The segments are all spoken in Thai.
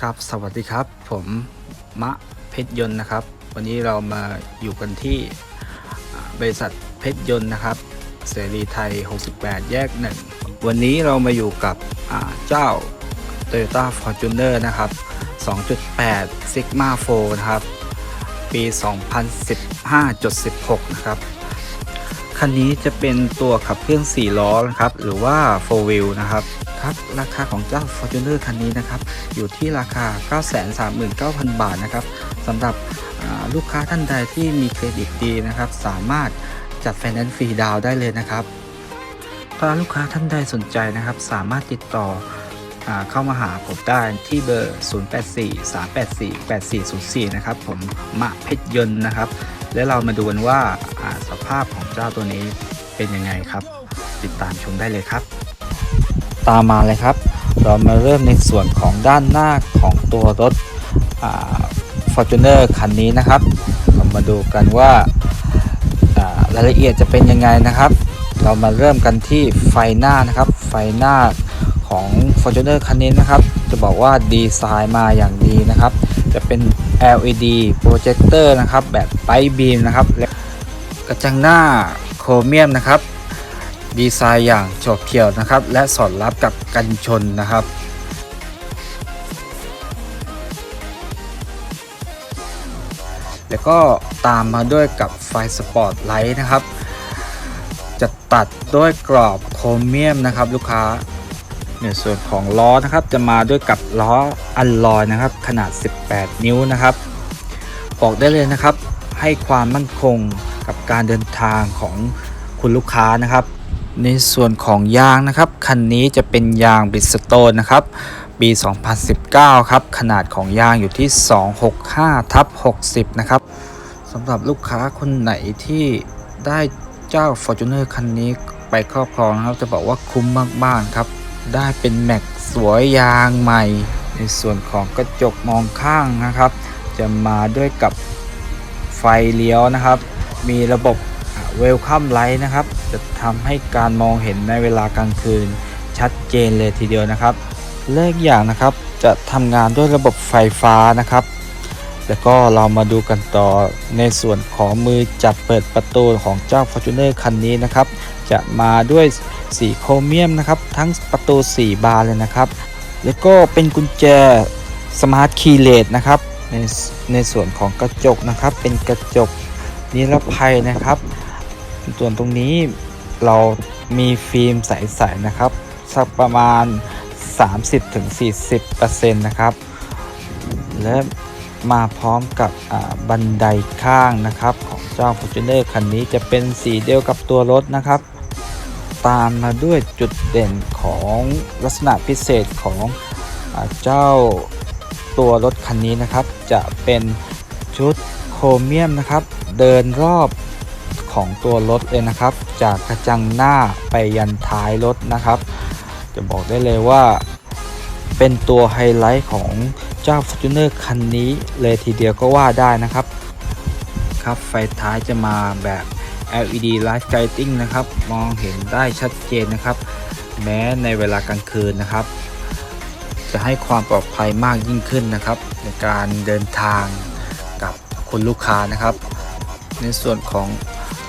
ครับ สวัสดีครับ ผมมะเพชรยนต์นะครับ วันนี้เรามาอยู่กันที่บริษัทเพชรยนต์นะครับ เสรีไทย 68 แยกหนึ่งวันนี้เรามาอยู่กับอ่าเจ้า Toyota Fortuner นะครับ 2.8 Sigma 4 นะครับ ปี 2015.16 นะครับ คันนี้จะเป็นตัวขับเคลื่อน 4 ล้อนะครับ หรือว่า 4 wheel นะครับ ครับ ราคาของเจ้า Fortuner คันนี้นะครับ อยู่ที่ราคา 939,000 บาทนะครับสำหรับลูกค้าท่านใดที่มีเครดิตดีนะครับ สามารถจัดไฟแนนซ์ฟรีดาวได้เลยนะครับ ถ้าลูกค้าท่านใดสนใจนะครับ สามารถติดต่อเข้ามาหาผมได้ที่เบอร์ 0843848404 นะครับ ผมมะเพชรยนต์นะครับ แล้วเรามาดูกันว่าสภาพของเจ้าตัวนี้เป็นยังไงครับ ติดตามชมได้เลยครับ ตามมาเลยครับ เรามาเริ่มในส่วนของด้านหน้าของตัวรถอ่า Fortuner คันนี้นะครับ เรามาดูกันว่าอ่ารายละเอียดจะเป็นยังไงนะครับ เรามาเริ่มกันที่ไฟหน้านะครับ ไฟหน้าของ Fortuner คันนี้นะครับ จะบอกว่าดีไซน์มาอย่างดีนะครับ จะเป็น LED โปรเจคเตอร์นะครับ แบบไ i บีมนะครับและกระจังหน้าโครเมียมนะครับ ดีไซน์อย่างโฉบเฉี่ยวนะครับ และสอดรับกับกันชนนะครับแล้วก็ตามมาด้วยกับไฟสปอตไลท์นะครับ จะตัดด้วยกรอบโครเมียมนะครับลูกค้า ในส่วนของล้อนะครับจะมาด้วยกับล้ออัลลอยนะครับ ขนาด 18 นิ้วนะครับ บอกได้เลยนะครับ ให้ความมั่นคงกับการเดินทางของคุณลูกค้านะครับ ในส่วนของยางนะครับคันนี้จะเป็นยางบริสโตนนะครับปี 2019 ครับ ขนาดของยางอยู่ที่ 265ทับ60 นะครับสำหรับลูกค้าคนไหนที่ได้เจ้า Fortuner คันนี้ไปครอบครองนะครับ จะบอกว่าคุ้มมาก ๆ ครับ ได้เป็นแม็กสวยยางใหม่ ในส่วนของกระจกมองข้างนะครับ จะมาด้วยกับไฟเลี้ยวนะครับ มีระบบเวลคัมไลท์นะครับ จะทำให้การมองเห็นในเวลากลางคืน ชัดเจนเลยทีเดียวนะครับเลขอย่างนะครับจะทำงานด้วยระบบไฟฟ้านะครับ แล้วก็เรามาดูกันต่อในส่วนของมือจับเปิดประตูของเจ้า Fortuner คันนี้นะครับ จะมาด้วย สีโครเมียมนะครับทั้งประตู 4 บานเลยนะครับ แล้วก็เป็นกุญแจสมาร์ทคีย์เลสนะครับในในส่วนของกระจกนะครับ เป็นกระจกนิรภัยนะครับ ส่วนตรงนี้เรามีฟิล์มใสๆนะครับสักประมาณ 30-40%นะครับ และมาพร้อมกับบันไดข้างนะครับ ของเจ้า Fortuner คันนี้จะเป็นสีเดียวกับตัวรถนะครับ ตามมาด้วยจุดเด่นของลักษณะพิเศษของอเจ้าตัวรถคันนี้นะครับ จะเป็นชุดโครเมียมนะครับ เดินรอบของตัวรถเลยนะครับ จากกระจังหน้าไปยันท้ายรถนะครับ จะบอกได้เลยว่า เป็นตัวไฮไลท์ของเจ้า Fortuner คันนี้เลยทีเดียวก็ว่าได้นะครับ ครับไฟท้ายจะมาแบบ LED Light Guiding นะครับ มองเห็นได้ชัดเจนนะครับ แม้ในเวลากลางคืนนะครับ จะให้ความปลอดภัยมากยิ่งขึ้นนะครับ ในการเดินทางกับคุณลูกค้านะครับ ในส่วนของ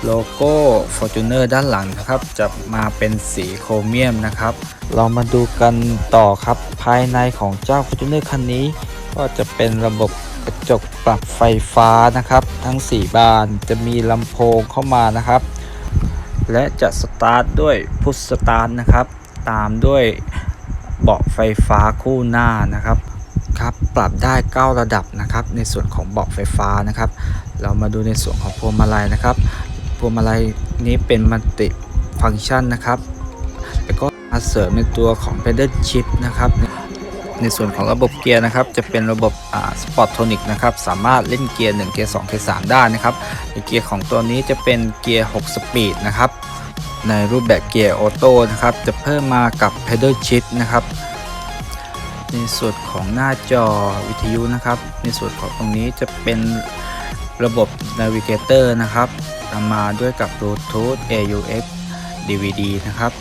โลโก้ Fortuner ด้านหลังนะครับ จะมาเป็นสีโครเมียมนะครับ เรามาดูกันต่อครับภายในของเจ้า Fortuner คันนี้ ก็จะเป็นระบบ ระจกปรับไฟฟ้านะครับ ทั้ง 4 บานจะมีลำโพงเข้ามานะครับ และจะสตาร์ทด้วยพุชสตาร์ทนะครับ ตามด้วยเบาะไฟฟ้าคู่หน้านะครับครับปรับได้ 9 ระดับนะครับ ในส่วนของเบาะไฟฟ้านะครับ เรามาดูในส่วนของพวงมาลัยนะครับพวงมาลัยนี้เป็นมัลติฟังก์ชันนะครับแล้วก็มาเสริมในตัวของ pedal shift นะครับ ในส่วนของระบบเกียร์นะครับจะเป็นระบบสปอร์ตโทนิกนะครับสามารถเล่นเกียร์1เกียร์2เกียร์3ได้นะครับในเกียร์ของตัวนี้จะเป็นเกียร์6สปีดนะครับในรูปแบบเกียร์ออโต้นะครับจะเพิ่มมากับ pedal shift นะครับในส่วนของหน้าจอวิทยุนะครับ ในส่วนของตรงนี้จะเป็นระบบ Navigator นะครับตามมาด้วยกับ Bluetooth AUX DVD นะครับ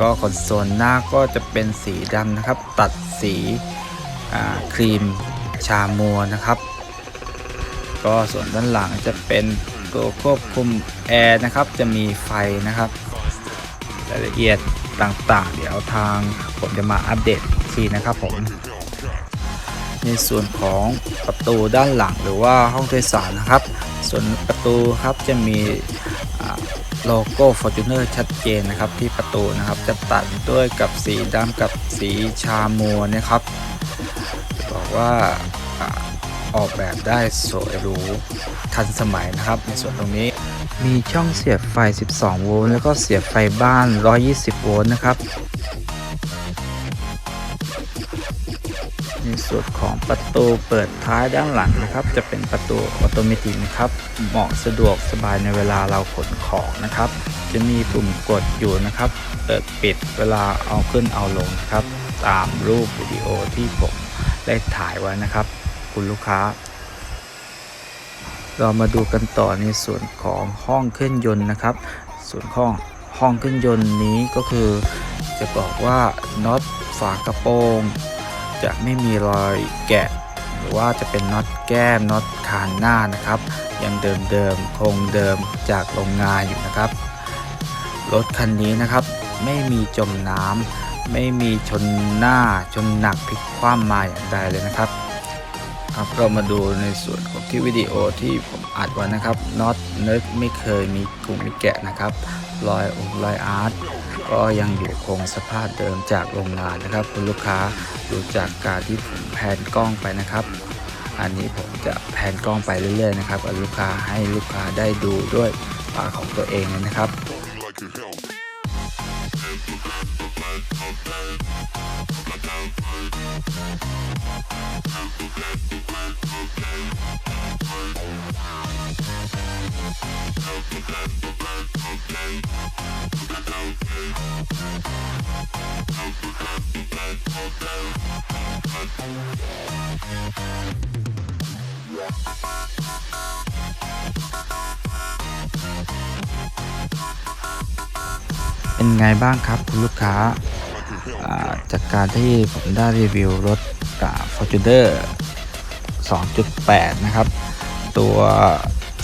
ก็คอนโซลหน้าก็จะเป็นสีดำนะครับ ตัดสีครีมชามัวนะครับ ก็ส่วนด้านหลังจะเป็นตัวควบคุมแอร์นะครับ จะมีไฟนะครับรายละเอียดต่างๆ เดี๋ยวทางผมจะมาอัปเดตทีนะครับผม ในส่วนของประตูด้านหลังหรือว่าห้องโดยสารนะครับ ส่วนประตูครับจะมี โลโก้ Fortuner ชัดเจนนะครับที่ประตูนะครับ จะตัดด้วยกับสีดำกับสีชามัวนะครับบอกว่าออกแบบได้สวยหรูทันสมัยนะครับ ในส่วนตรงนี้มีช่องเสียบไฟ 12 โวลต์แล้วก็เสียบไฟบ้าน 120 โวลต์นะครับ ส่วนของประตูเปิดท้ายด้านหลังนะครับ จะเป็นประตูออโตเมตินะครับ เหมาะสะดวกสบายในเวลาเราขนของนะครับ จะมีปุ่มกดอยู่นะครับ เปิดปิดเวลาเอาขึ้นเอาลงนะครับ ตามรูปวิดีโอที่ผมได้ถ่ายไว้นะครับ คุณลูกค้า เรามาดูกันต่อในส่วนของห้องเครื่องยนต์นะครับ ส่วนห้องห้องเครื่องยนต์นี้ก็คือ จะบอกว่าน็อตฝากระโปรง จะไม่มีรอยแกะ หรือว่าจะเป็นน็อตแก้มน็อตคานหน้านะครับ ยังเดิมเดิมๆคงเดิมจากโรงงานอยู่นะครับรถคันนี้นะครับ ไม่มีจมน้ำไม่มีชนหน้าชนหนักพลิกคว่ำมาอย่างใดเลยนะครับครับเรามาดูในส่วนของที่วิดีโอที่ผมอัดไว้นะครับน็อตเนิร์ดไม่เคยมีกลุ่มมีแกะนะครับรอยองรอยอาร์ต ก็ยังอยู่คงสภาพเดิมจากโรงงานนะครับ คุณลูกค้าดูจากการที่ผมแพนกล้องไปนะครับ อันนี้ผมจะแพนกล้องไปเรื่อยๆนะครับลูกค้าให้ลูกค้าได้ดูด้วยตาของตัวเองนะครับ เป็นไงบ้างครับคุณลูกค้า จากการที่ผมได้รีวิวรถกับ Fortuner 2.8 นะครับ ตัว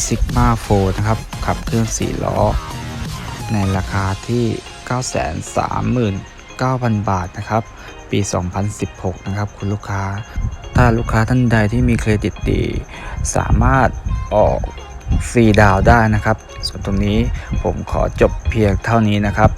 Sigma 4นะครับ ขับเครื่อง 4 ล้อ ในราคาที่ 939,000 บาทนะครับ ปี 2016 นะครับ คุณลูกค้า ถ้าลูกค้าท่านใดที่มีเครดิตดี สามารถออกฟรีดาวได้นะครับ ส่วนตรงนี้ผมขอจบเพียงเท่านี้นะครับ